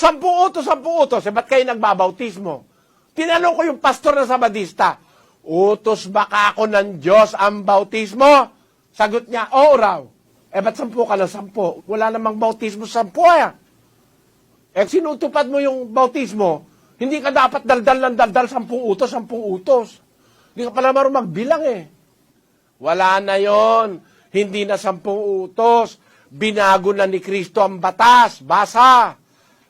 Sampu utos, sampu utos. Eh, ba't kayo nagbabautismo? Tinanong ko yung pastor na Sabadista, utos baka ako ng Diyos ang bautismo? Sagot niya, oo raw. Eh, ba't sampu ka ng sampu? Wala namang bautismo sa sampu, ah. Eh, sinutupad mo yung bautismo, hindi ka dapat daldal ng daldal sampung utos, sampung utos. Hindi ka pala marunong magbilang eh. Wala na yon. Hindi na sampung utos. Binago na ni Kristo ang batas. Basa.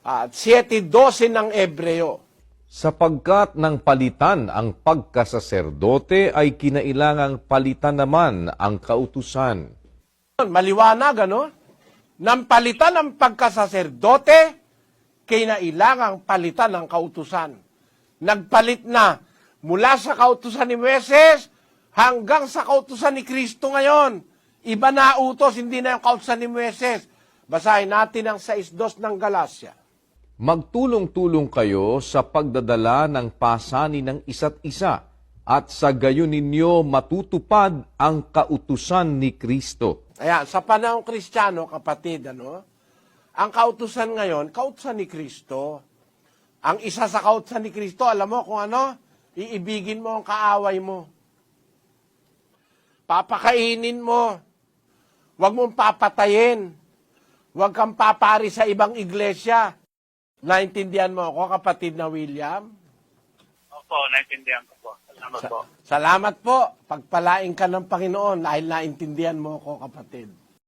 At 7.12 ng Ebreo. Sapagkat ng palitan ang pagkasaserdote ay kinailangang palitan naman ang kautusan. Maliwanag, ano? Nang palitan ang pagkasaserdote, kinailangang palitan ang kautusan. Nagpalit na mula sa kautusan ni Moises hanggang sa kautusan ni Kristo ngayon. Iba na utos, hindi na yung kautusan ni Moises. Basahin natin ang 6.2 ng Galacia. Magtulong-tulong kayo sa pagdadala ng pasanin ng isa't isa at sa gayon ninyo matutupad ang kautusan ni Kristo. Ayan, sa panahong kristyano, kapatid, ano, ang kautusan ngayon, kautusan ni Kristo. Ang isa sa kautusan ni Kristo, alam mo kung ano? Iibigin mo ang kaaway mo. Papakainin mo. Huwag mong papatayin. Huwag kang papari sa ibang iglesia. Naintindihan mo ako, kapatid na William? Opo, naintindihan ko po. Salamat po. Salamat po. Pagpalain ka ng Panginoon dahil naintindihan mo ako, kapatid.